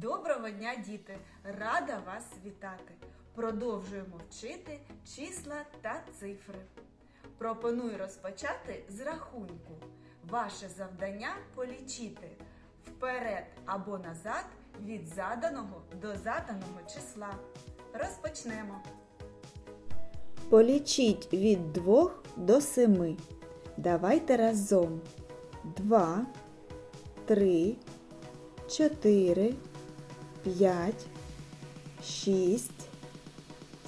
Доброго дня, діти! Рада вас вітати! Продовжуємо вчити числа та цифри. Пропоную розпочати з рахунку. Ваше завдання полічити вперед або назад від заданого до заданого числа. Розпочнемо. Полічіть від 2 до 7. Давайте разом. 2, 3, 4, 5, 6,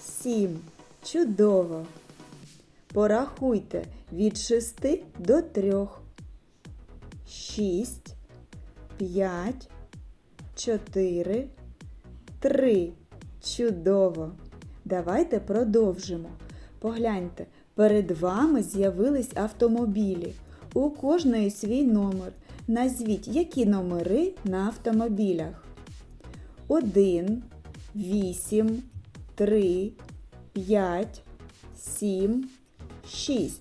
7. Чудово! Порахуйте від 6 до 3. 6, 5, 4, 3. Чудово! Давайте продовжимо. Погляньте, перед вами з'явились автомобілі. У кожної свій номер. Назвіть, які номери на автомобілях. 1, 8, 3, 5, 7, 6.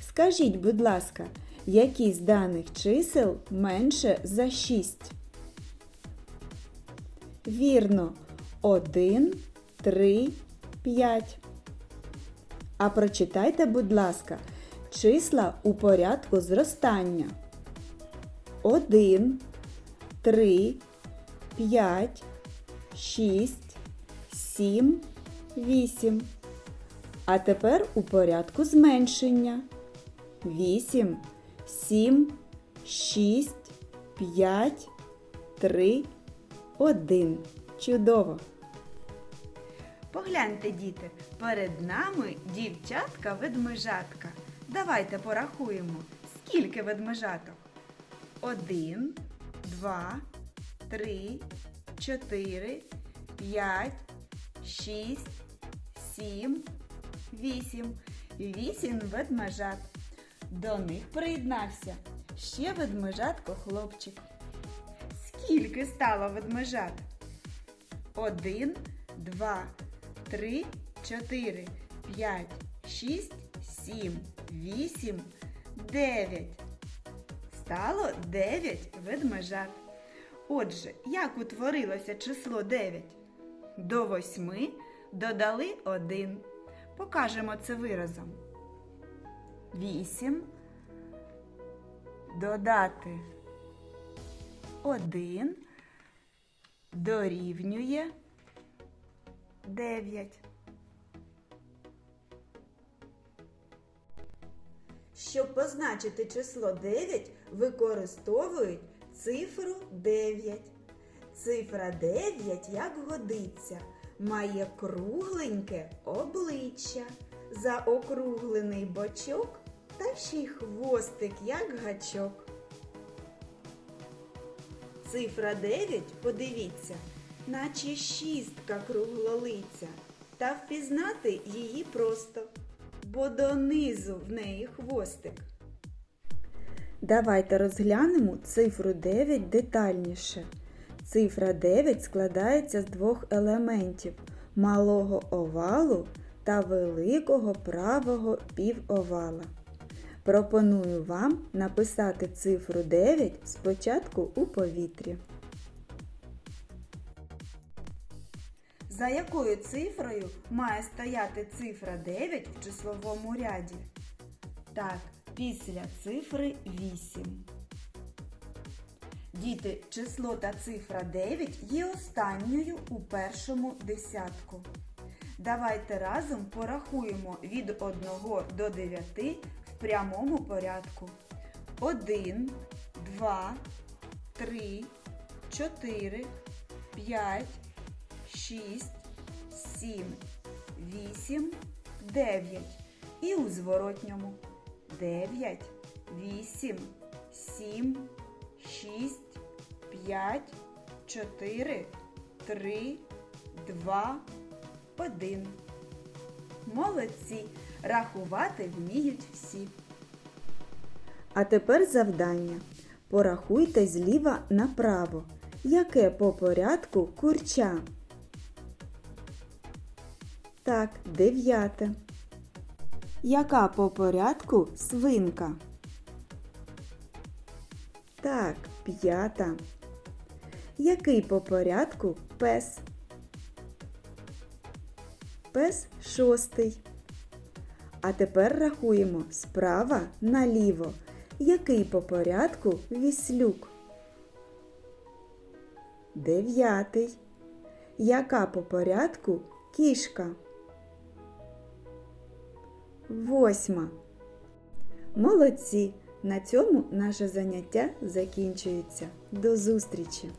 Скажіть, будь ласка, які з даних чисел менше за 6? Вірно, 1, 3, 5. А прочитайте, будь ласка, числа у порядку зростання. 1, 3, 5, 6, 7, 8. А тепер у порядку зменшення. 8, 7, 6, 5, 3, 1. Чудово! Погляньте, діти, перед нами дівчатка-ведмежатка. Давайте порахуємо, скільки ведмежаток. Один, два, три, чотири, п'ять, шість, сім, вісім. Вісім ведмежат. До них приєднався ще ведмежатко хлопчик. Скільки стало ведмежат? Один, два, три, чотири, п'ять, шість, сім, вісім, дев'ять. Стало дев'ять ведмежат. Отже, як утворилося число 9? До восьми додали один. Покажемо це виразом. Вісім. Додати один дорівнює 9. Щоб позначити число 9, використовують цифру 9. Цифра 9, як годиться, має кругленьке обличчя, заокруглений бочок та ще й хвостик, як гачок. Цифра 9, подивіться, наче шістка круглолиця, та впізнати її просто, бо донизу в неї хвостик. Давайте розглянемо цифру 9 детальніше. Цифра 9 складається з двох елементів малого овалу та великого правого півовала. Пропоную вам написати цифру 9 спочатку у повітрі. За якою цифрою має стояти цифра 9 в числовому ряді? Так, після цифри 8. Діти, число та цифра 9 є останньою у першому десятку. Давайте разом порахуємо від 1 до 9 в прямому порядку. 1, 2, 3, 4, 5, 6, 7, 8, 9. І у зворотньому 9, 8, 7, 6, 5, 4, 3, 2, 1. Молодці! Рахувати вміють всі. А тепер завдання. Порахуйте зліва направо. Яке по порядку курча? Так, дев'яте. Яка по порядку свинка? Так, п'ята. Який по порядку пес? Пес шостий. А тепер рахуємо справа наліво. Який по порядку віслюк? Дев'ятий. Яка по порядку кішка? Восьма. Молодці! На цьому наше заняття закінчується. До зустрічі!